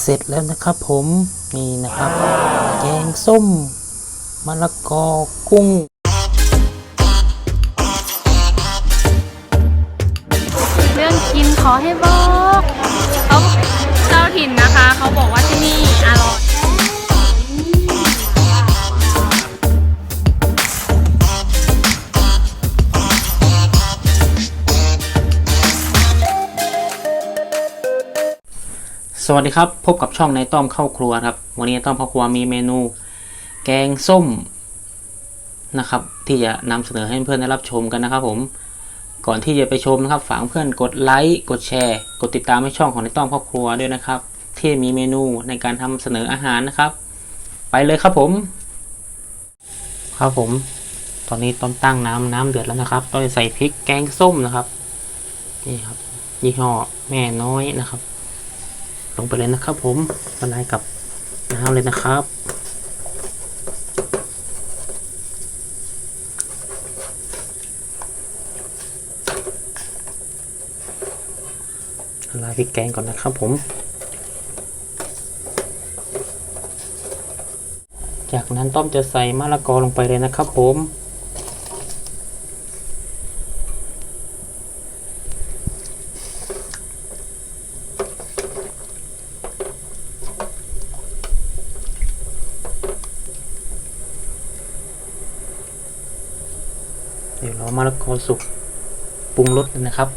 เสร็จแล้วนะครับผมนี่นะครับ แกงส้มมะละกอกุ้งเรื่องกินขอให้บอกเขา สวัสดีครับ พบกับช่องในต้อมเข้าครัวครับ วันนี้ต้อมเข้าครัวมีเมนู แกงส้มนะครับ ที่จะนำเสนอให้เพื่อนได้รับชมกันนะครับ ผม ก่อนที่จะไปชมนะครับ ฝากเพื่อนกดไลค์กดแชร์ กดติดตามให้ช่องของในต้อมเข้าครัวด้วยนะครับ ที่มีเมนูในการทำเสนออาหารนะครับ ไปเลยครับผม ครับผม ตอนนี้ต้อมตั้งน้ำน้ำเดือดแล้วนะครับ ต้องใส่พริกแกงส้มนะครับนี่ครับยี่ห้อแม่น้อยนะครับ ลงไปเลยนะครับผมละลายกับน้ำเลยนะครับ ละลายพริกแกงก่อนนะครับผม จากนั้นต้อมจะใส่มะละกอลงไปเลยนะครับผม เดี๋ยวเรามะละกอสุกปรุงรสนะครับ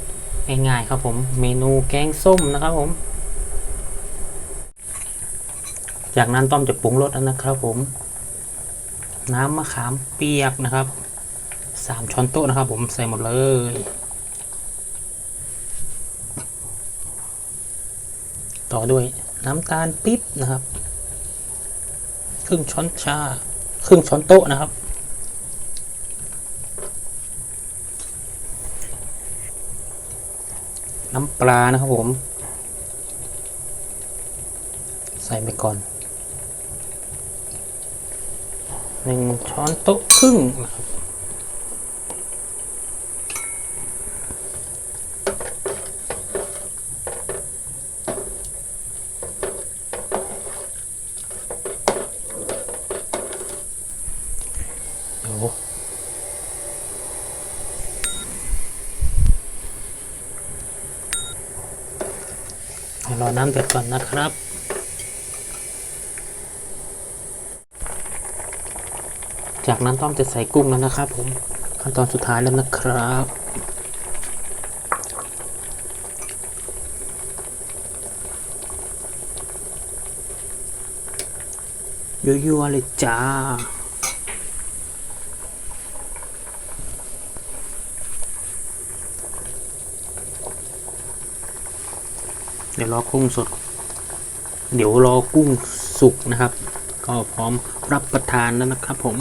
ง่ายๆครับผม เมนูแกงส้มนะครับผม จากนั้นต้อมจะปรุงรสแล้วนะครับผม น้ำมะขามเปียกนะครับสามช้อนโต๊ะนะครับ ผมใส่หมดเลยต่อด้วยน้ำตาลปิ๊บนะครับ ครึ่งช้อนชา ครึ่งช้อนโต๊ะนะครับ น้ำปลานะครับผม ใส่ไปก่อนหนึ่งช้อนโต๊ะครึ่งนะครับเดี๋ยว เดี๋ยว รอน้ำเดือดก่อนนะครับจากนั้นต้อมจะใส่กุ้งแล้วนะครับผมขั้นตอนสุดท้ายแล้วนะครับ ยั่วๆเลยจ้า เดี๋ยวรอกุ้งสด เดี๋ยวรอกุ้งสุกนะครับ ก็พร้อมรับประทานแล้วนะครับผม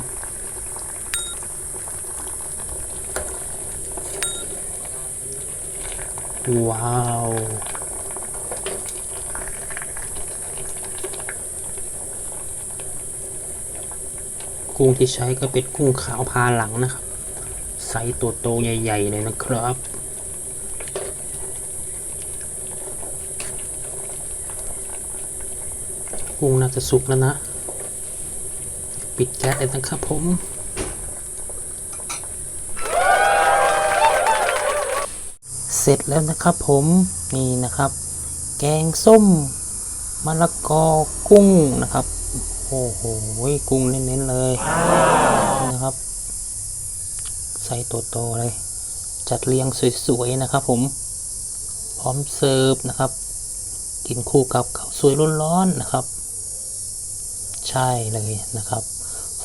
ว้าวกุ้งที่ใช้ก็เป็นกุ้งขาวพาหลังนะครับไซส์ตัวโตใหญ่ ๆ เลยนะครับ กุ้งน่าจะสุกแล้วนะ ปิดแก๊สเลยนะครับผม เสร็จแล้วนะครับผมนี่นะครับ แกงส้มมะละกอกุ้งนะครับ โอ้โหกุ้งเน้นๆเลยนะครับ ใส่ตัวโตเลย จัดเรียงสวยๆนะครับ ผม พร้อมเสิร์ฟนะครับกินคู่กับข้าวสวยร้อนๆนะครับ ใช่เลยนะครับ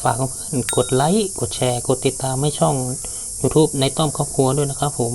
ฝากเพื่อนกดไลค์ กดแชร์ กดติดตามให้ช่อง YouTube ในต้อมครอบครัวด้วยนะครับผม